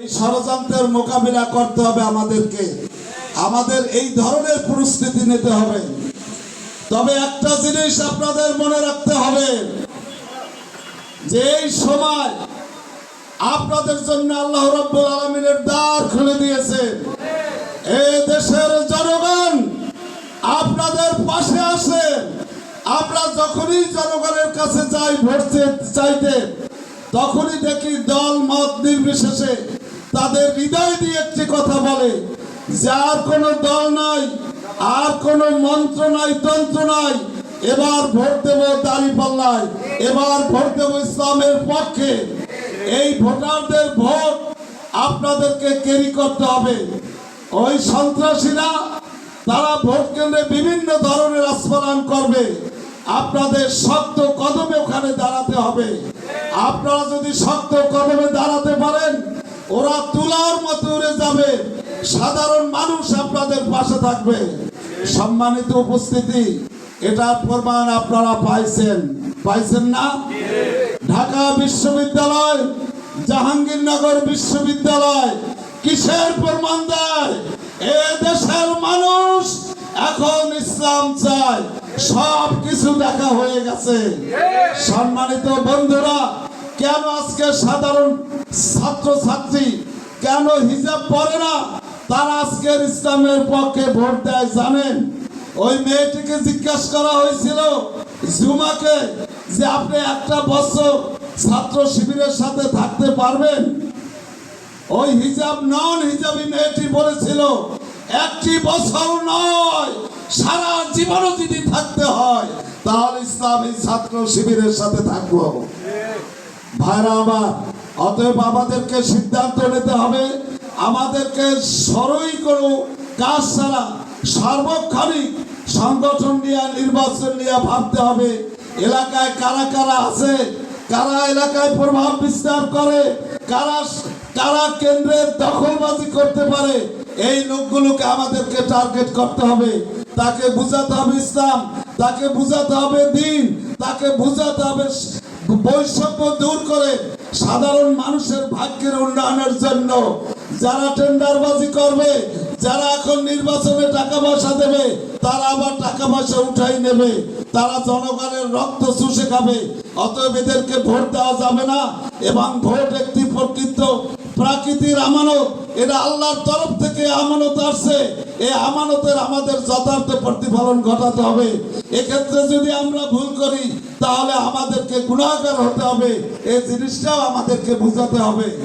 এই ষড়যন্ত্রের মোকাবিলা করতে হবে আমাদেরকে। আমাদের এই ধরনের পরিস্থিতি নিতে হবে। তবে একটা জিনিস আপনাদের মনে রাখতে হবে, যে এই সময় আপনাদের জন্য আল্লাহ রব্বুল আলমিনের দ্বার খুলে দিয়েছে। দেশের জনগণ আপনাদের পাশে আসে আমরা যখনই জনগণের কাছে যাই, ভোট চাইতে, তখনই দেখি দল মত নির্বিশেষে তাদের হৃদয় দিয়ে একটি কথা বলে যে আর কোনো দল নাই, আর কোনো মন্ত্র নাই, তন্ত্র নাই। এবার ভোট দেব দাঁড়ি পাল্লায়, এবার ভোট দেব ইসলামের পক্ষে। এই ভোটারদের ভোট আপনাদেরকে ক্যারি করতে হবে। ওই সন্ত্রাসীরা, তারা ভোট কেন্দ্রে বিভিন্ন ধরনের আস্ফালন করবে। আপনাদের শক্ত কদমে ওখানে দাঁড়াতে হবে। আপনারা যদি শক্ত কদমে দাঁড়াতে পারেন ওরা তুলার মতো উড়ে যাবে। সাধারণ মানুষ আপনাদের পাশে থাকবে। সম্মানিত উপস্থিতি, এটার প্রমাণ আপনারা পাইছেন। পাইছেন না? ঢাকা বিশ্ববিদ্যালয়, জাহাঙ্গীরনগর বিশ্ববিদ্যালয় কিসের প্রমাণ দেয়? এ দেশের মানুষ এখন ইসলাম চায়। সব কিছু দেখা হয়ে গেছে। সম্মানিত বন্ধুরা কেন আজকে সাধারণ ছাত্র ছাত্রী কেন হিজাব পরে না? তারা আজকের ইসলামের পক্ষে ভোট দেয়, জানেন? ওই মেয়েটিকে জিজ্ঞাসা করা হয়েছিল জুমাকে যে আপনি একটা বছর ছাত্র শিবিরের সাথে থাকতে পারবেন? ওই হিজাব নন হিজাবি মেয়েটি বলেছিল, একটি বছর নয়, সারা জীবনও যদি থাকতে হয়, তাহলে ইসলামী ছাত্র শিবিরের সাথে থাকব। ভাইরা আমার, অতএব আমাদেরকে সিদ্ধান্ত নিতে হবে, আমাদেরকে সরই কোনো কাজ ছাড়া সার্বক্ষণিক সংগঠন নিয়ে, নির্বাচন নিয়ে ভাবতে হবে, এলাকায় কারা কারা আছে, কারা এলাকায় প্রভাব বিস্তার করে, কারা কারা কেন্দ্রের দখলবাজি করতে পারে, এই লোকগুলোকে আমাদেরকে টার্গেট করতে হবে, তাকে বুঝাতে হবে ইসলাম, তাকে বুঝাতে হবে দিন, তাকে বুঝাতে হবে বৈষম্য দূর করে সাধারণ মানুষের ভাগ্যের উন্নয়নের জন্য যারা টেন্ডারবাজি করবে, যারা এখন নির্বাচনে টাকা পয়সা দেবে, তারা আবার টাকা পয়সা উঠাই নেবে। তারা জনগণের রক্ত চুষে খাবে। অতএব এদেরকে ভোট দেওয়া যাবে না এবং ভোট একটি প্রকৃত প্রাকৃতির আমানত, এটা আল্লাহর তরফ থেকে আমানত আসছে। এই আমানতের আমাদের যথার্থ প্রতিফলন ঘটাতে হবে। এক্ষেত্রে যদি আমরা ভুল করি, তাহলে আমাদেরকে গুণাকার হতে হবে। এই জিনিসটাও আমাদেরকে বুঝাতে হবে।